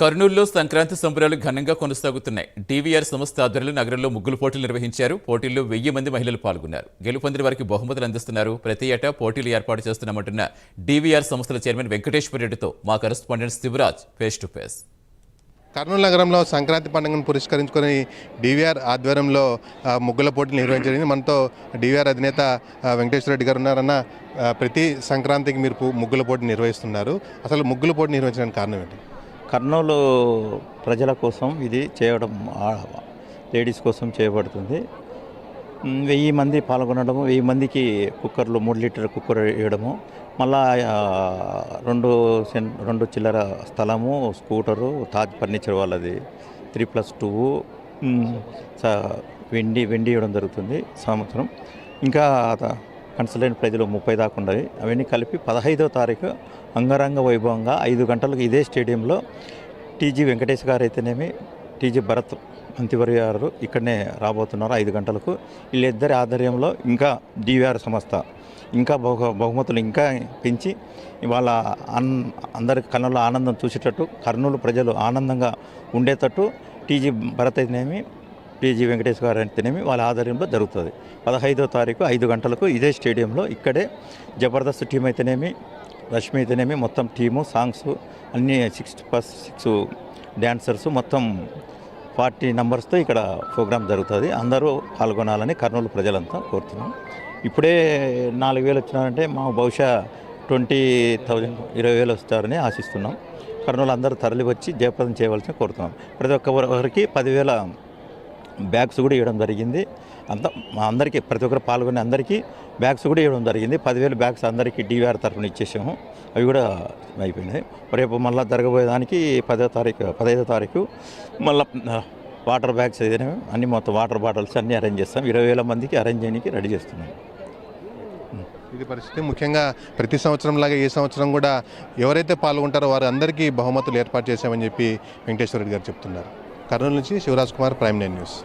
కర్నూలులో సంక్రాంతి సంబరాలు ఘనంగా కొనసాగుతున్నాయి. డీవీఆర్ సంస్థ ఆధ్వర్యంలో నగరంలో ముగ్గులు పోటీలు నిర్వహించారు. పోటీల్లో వెయ్యి మంది మహిళలు పాల్గొన్నారు. గెలుపొందిన వారికి బహుమతులు అందిస్తున్నారు. ప్రతి ఏటా పోటీలు ఏర్పాటు చేస్తున్నామంటున్న డీవీఆర్ సంస్థల చైర్మన్ వెంకటేశ్వర రెడ్డితో మా correspondent Sivaraj face to face. Kurnool నగరంలో సంక్రాంతి పండుగను పురస్కరించుకొని డివిఆర్ ఆధ్వర్యంలో ముగ్గుల పోటీలు నిర్వహించడం మనతో డివిఆర్ అధినేత వెంకటేశ్వర రెడ్డి గారు ఉన్నారన్న ప్రతి సంక్రాంతికి మీరు ముగ్గుల పోటీ నిర్వహిస్తున్నారు. అసలు ముగ్గుల పోటీ నిర్వహించడానికి కారణం ఏంటి? కర్నూలు ప్రజల కోసం ఇది చేయడం లేడీస్ కోసం చేయబడుతుంది. వెయ్యి మంది పాల్గొనడము వెయ్యి మందికి కుక్కర్లు మూడు లీటర్ కుక్కర్ వేయడము మళ్ళా రెండు సెన్ రెండు చిల్లర స్థలము స్కూటరు తాజ్ ఫర్నిచర్ వాళ్ళది త్రీ ప్లస్ టూ వెండి వెండి ఇవ్వడం జరుగుతుంది సంవత్సరం. ఇంకా కన్సల్టెంట్ ప్రజలు ముప్పై దాకా ఉన్నవి అవన్నీ కలిపి పదహైదో తారీఖు అంగరంగ వైభవంగా ఐదు గంటలకు ఇదే స్టేడియంలో టీజీ వెంకటేష్ గారు అయితేనేమి టీజీ భరత్ మంత్రివర్య గారు ఇక్కడనే రాబోతున్నారు ఐదు గంటలకు. వీళ్ళిద్దరి ఆధ్వర్యంలో ఇంకా డివిఆర్ సంస్థ ఇంకా బహు బహుమతులు ఇంకా పెంచి ఇవాళ అన్ అందరి కన్నుల ఆనందం చూసేటట్టు కర్నూలు ప్రజలు ఆనందంగా ఉండేటట్టు టీజీ భరత్ అయితేనేమి టీజీ వెంకటేష్ గారు అయితేనేమి వాళ్ళ ఆధ్వర్యంలో జరుగుతుంది. పదహైదో తారీఖు ఐదు గంటలకు ఇదే స్టేడియంలో ఇక్కడే జబర్దస్త్ టీం అయితేనేమి రష్మి అయితేనేమి మొత్తం టీము సాంగ్స్ అన్నీ సిక్స్ ప్లస్ సిక్స్ డ్యాన్సర్స్ మొత్తం ఫార్టీ నంబర్స్తో ఇక్కడ ప్రోగ్రామ్ జరుగుతుంది. అందరూ పాల్గొనాలని కర్నూలు ప్రజలంతా కోరుతున్నాం. ఇప్పుడే నాలుగు వేలు వచ్చినారంటే మా బహుశా ట్వంటీ థౌజండ్ ఇరవై వేలు వస్తారని ఆశిస్తున్నాం. కర్నూలు అందరూ తరలి వచ్చి జయప్రదం చేయవలసిన కోరుతున్నాం. ప్రతి ఒక్కరికి పదివేల బ్యాగ్స్ కూడా ఇవ్వడం జరిగింది. అంత మా అందరికీ ప్రతి ఒక్కరు పాల్గొనే అందరికీ బ్యాగ్స్ కూడా ఇవ్వడం జరిగింది. పదివేల బ్యాగ్స్ అందరికీ డివిఆర్ తరఫున ఇచ్చేసాము. అవి కూడా అయిపోయినాయి. రేపు మళ్ళీ జరగబోయేదానికి పదో తారీఖు పదహైదో తారీఖు మళ్ళీ వాటర్ బ్యాగ్స్ ఏదైనా అన్ని మొత్తం వాటర్ బాటిల్స్ అన్నీ అరేంజ్ చేస్తాం. ఇరవై వేల మందికి అరేంజ్ చేయడానికి రెడీ చేస్తున్నాం. ఇది పరిస్థితి. ముఖ్యంగా ప్రతి సంవత్సరం లాగా ఈ సంవత్సరం కూడా ఎవరైతే పాల్గొంటారో వారు అందరికీ బహుమతులు ఏర్పాటు చేశామని చెప్పి వెంకటేశ్వర రెడ్డి గారు చెప్తున్నారు. కర్నూలు నుంచి Sivaraj Kumar prime nine news